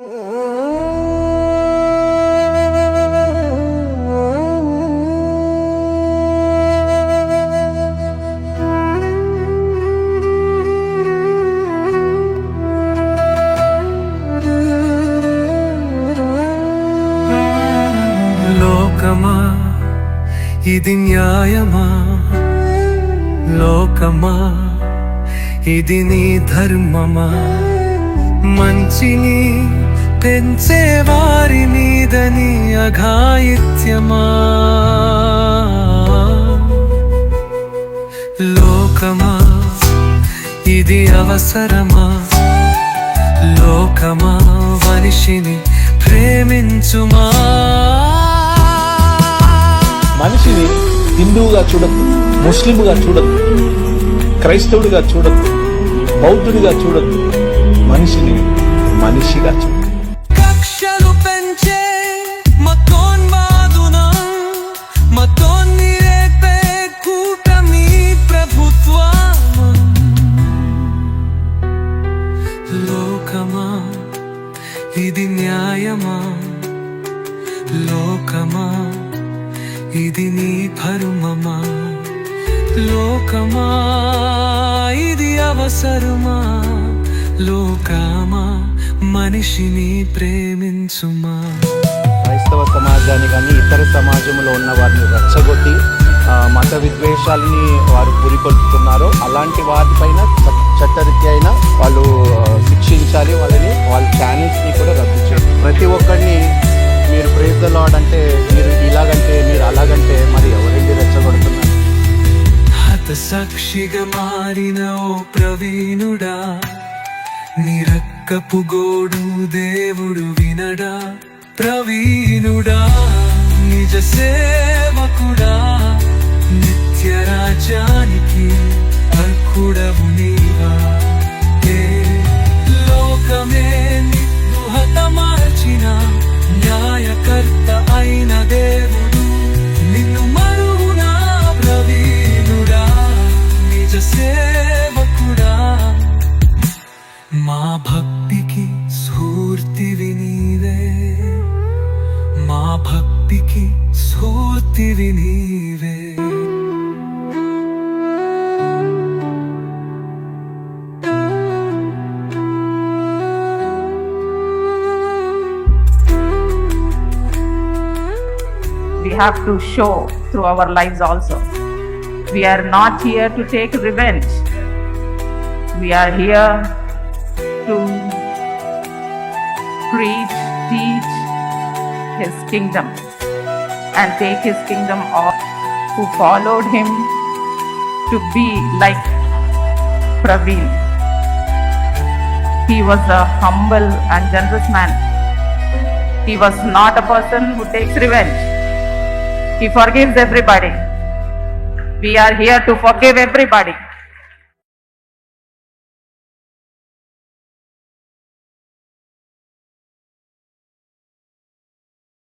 లోకమా? ఇది న్యాయమా? లోకమా? ఇది నీ ధర్మమా? మంచిని పెంచే వారి మీదని అఘాయిత్యమా? లోకమా? ఇది అవసరమా? లోకమా? మనిషిని ప్రేమించుమా? మనిషిని హిందువుగా చూడద్దు ముస్లింగా చూడద్దు క్రైస్తవుడిగా చూడద్దు బౌద్ధుడిగా చూడద్దు మనిషిని మనిషిగా చూడద్దు. ఇది న్యాయమా? లోకమా? ఇది నీ భరుమమా? లోకమా? ఇది అవసరమా? లోకమా? మనిషిని ప్రేమించుమా? క్రైస్తవ సమాజాన్ని కానీ ఇతర సమాజంలో ఉన్న వారిని రచ్చగొట్టి మత విద్వేషాలని వారు పురికొల్పుతున్నారో అలాంటి వాటిపైన చట్టరీత్యా అయినా వాళ్ళు శిక్షించాలి వాళ్ళని వాళ్ళ ఛానల్స్ని కూడా రద్దు చేయాలి ప్రతి ఒక్కరిని మీరు ప్రేజ్ ద లాడ్ అంటే మీరు ఇలాగంటే మీరు అలాగంటే మరి ఎవరండి రెచ్చగొడుతున్నారు? సాక్షిగా మారిన ఓ ప్రవీణుడా నిరక్కపు గోడు దేవుడు వినడా ప్రవీణుడా నిజ సేవకుడా. దేవుడు నిన్ను మరువునా ప్రవీణుడా నిజ సేవకుడా. మా భక్తికి స్ఫూర్తివి వినీవే మా భక్తికి స్ఫూర్తివి we have to show through our lives also. We are not here to take revenge. We are here to preach, teach His kingdom and take His kingdom off. Who followed Him to be like Praveen. He was a humble and generous man. He was not a person who takes revenge. He forgives everybody. We are here to forgive everybody.